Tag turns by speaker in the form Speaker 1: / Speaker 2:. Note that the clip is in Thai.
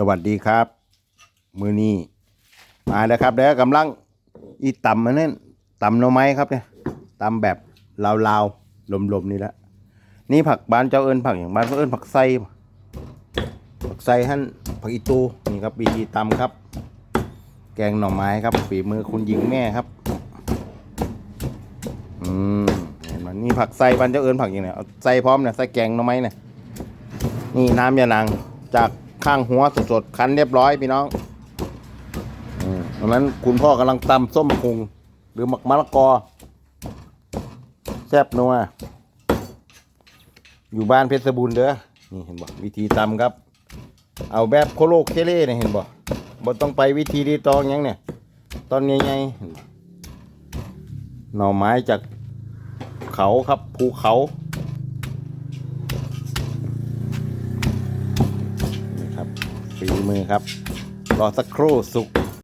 Speaker 1: สวัสดีครับ มือนี้มาแล้วครับเดี๋ยวกำลังอีต่ำมันนั่นต่ำหน่อไม้ครับเนี่ยต่ำแบบลาวๆลมๆนี่แหละนี่ผักบ้านเจ้าเอิญผักอย่างบ้านเจ้าเอิญผักไส้ผักไส้ท่านผักอีตูนี่ครับวิธีต่ำครับ แกงหน่อไม้ครับฝีมือคุณหญิงแม่ครับอืมเห็นไหมนี่ผักไส้บ้านเจ้าเอิญผักอย่างเนี้ยเอาไส้พร้อมเนี่ยไส้แกงหน่อไม้เนี่ยนี่น้ำยานางจาก ข้างหัวสดๆคั้นเรียบร้อยพี่น้องอืมตรงนั้นคุณพ่อกำลังตำส้มพุง หรือหมักมะละกอ แซ่บนัวอยู่บ้านเพชรบูรณ์เด้อนี่เห็นบ่วิธีตำครับ เอาแบบโคโลเคเล่เนี่ยเห็นบ่บ่ต้องไปวิธีดีตองยังเนี่ย ตอนใหญ่ๆหน่อไม้จากเขาครับภูเขา ฝีมือครับ รอสักครู่สุก